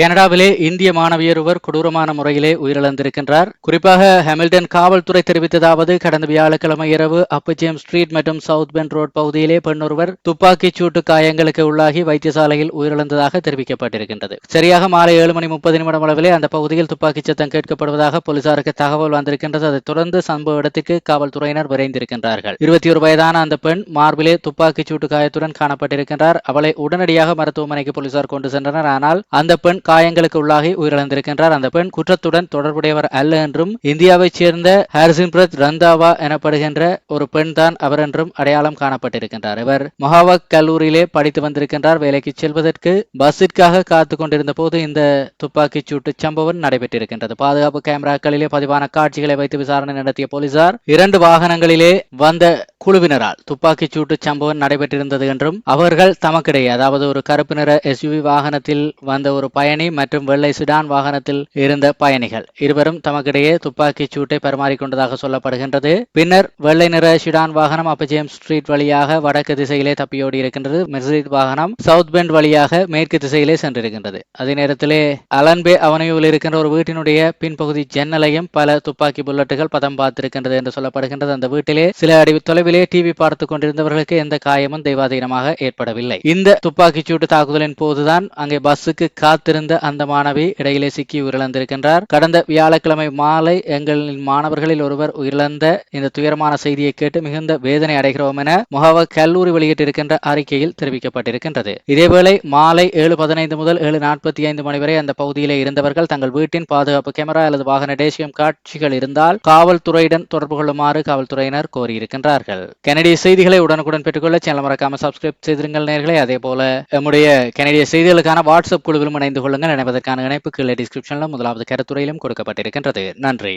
கனடாவிலே இந்திய மாணவியர் ஒருவர் கொடூரமான முறையிலே உயிரிழந்திருக்கின்றார். குறிப்பாக ஹாமில்டன் காவல்துறை தெரிவித்ததாவது கடந்த வியாழக்கிழமை இரவு அப்பஜியம் ஸ்ட்ரீட் மற்றும் சவுத் பென் ரோட் பகுதியிலே பெண்ணொருவர் துப்பாக்கிச் சூட்டு காயங்களுக்கு உள்ளாகி வைத்தியசாலையில் உயிரிழந்ததாக தெரிவிக்கப்பட்டிருக்கின்றது. சரியாக மாலை ஏழு மணி முப்பது நிமிடம் அளவிலே அந்த பகுதியில் துப்பாக்கிச் சத்தம் கேட்கப்படுவதாக போலீசாருக்கு தகவல் வந்திருக்கின்றது. அதைத் தொடர்ந்து சம்பவ இடத்துக்கு காவல்துறையினர் விரைந்திருக்கின்றார்கள். இருபத்தி ஒரு வயதான அந்த பெண் மார்பிலே துப்பாக்கிச் சூட்டு காயத்துடன் காணப்பட்டிருக்கின்றார். அவளை உடனடியாக மருத்துவமனைக்கு போலீசார் கொண்டு சென்றனர். ஆனால் அந்த பெண் காயங்களுக்கு உள்ளாகி உயிரிழந்திருக்கின்றார். அந்த பெண் குற்றத்துடன் தொடர்புடையவர் அல்ல என்றும் இந்தியாவைச் சேர்ந்த ஹர்சிம்ரத் ரந்தாவா எனப்படுகின்ற ஒரு பெண் தான் அவர் என்றும் அடையாளம் காணப்பட்டிருக்கின்றார். இவர் மொஹாவக் கல்லூரியிலே படித்து வந்திருக்கின்றார். வேலைக்கு செல்வதற்கு பஸ்ஸிற்காக காத்து கொண்டிருந்த போது இந்த துப்பாக்கிச் சூட்டு சம்பவம் நடைபெற்றிருக்கின்றது. பாதுகாப்பு கேமராக்களிலே பதிவான காட்சிகளை வைத்து விசாரணை நடத்திய போலீசார் இரண்டு வாகனங்களிலே வந்த குழுவினரால் துப்பாக்கிச் சூட்டு சம்பவம் நடைபெற்றிருந்தது என்றும் அவர்கள் தமக்கிடையே அதாவது ஒரு கருப்பு நிற எஸ்யூவி வாகனத்தில் வந்த ஒரு பயணி மற்றும் வெள்ளை சுடான் வாகனத்தில் இருந்த பயணிகள். இருவரும் தமக்கிடையே துப்பாக்கிச் சூட்டை பரிமாறிக்கொண்டதாக சொல்லப்படுகின்றது. பின்னர் வெள்ளை நிற சுடான் வாகனம் அப்பஜேம் ஸ்ட்ரீட் வழியாக வடக்கு திசையிலே தப்பியோடி இருக்கின்றது. மெர்சிட் வாகனம் சவுத் பெண்ட் வழியாக மேற்கு திசையிலே சென்றிருக்கின்றது. அதே நேரத்திலே அலன்பே அவனியூவில் இருக்கின்ற ஒரு வீட்டினுடைய பின்பகுதி ஜன்னலையும் பல துப்பாக்கி புல்லட்டுகள் பதம் பார்த்திருக்கின்றது என்று சொல்லப்படுகின்றது. அந்த வீட்டிலே சில அடி தொலைவிலே டிவி பார்த்து கொண்டிருந்தவர்களுக்கு எந்த காயமும் தெய்வாதீனமாக ஏற்படவில்லை. இந்த துப்பாக்கிச் சூட்டு தாக்குதலின் போதுதான் அங்கே பஸ்ஸுக்கு காத்திருந்த அந்த மாணவி இடையிலே சிக்கி உயிரிழந்திருக்கின்றார். கடந்த வியாழக்கிழமை மாலை எங்களின் மாணவர்களில் ஒருவர் உயிரிழந்த இந்த துயரமான செய்தியை கேட்டு மிகுந்த வேதனை அடைகிறோம் என முகவ கல்லூரி வெளியிட்டிருக்கின்ற அறிக்கையில் தெரிவிக்கப்பட்டிருக்கின்றது. இதேவேளை மாலை ஏழு பதினைந்து முதல் ஏழு நாற்பத்தி ஐந்து மணி வரை அந்த பகுதியிலே இருந்தவர்கள் தங்கள் வீட்டின் பாதுகாப்பு கேமரா அல்லது வாகன டேசியம் காட்சிகள் இருந்தால் காவல்துறையுடன் தொடர்பு கொள்ளுமாறு காவல்துறையினர் கோரியிருக்கின்றார்கள். கனடிய செய்திகளை உடனுக்குடன் பெற்றுக்கொள்ள சேனல் மறக்காம சப்ஸ்கிரைப் செய்திருங்கள் நேர்களை. அதே போல நம்முடைய கனடிய செய்திகளுக்கான வாட்ஸ்அப் குழுவிலும் இணைந்து கொள்ளுங்கள் இணைவதற்கான இணைப்பு கீழே டிஸ்கிரிப்ஷனில் முதலாவது கருத்துறையிலும் கொடுக்கப்பட்டிருக்கின்றது. நன்றி.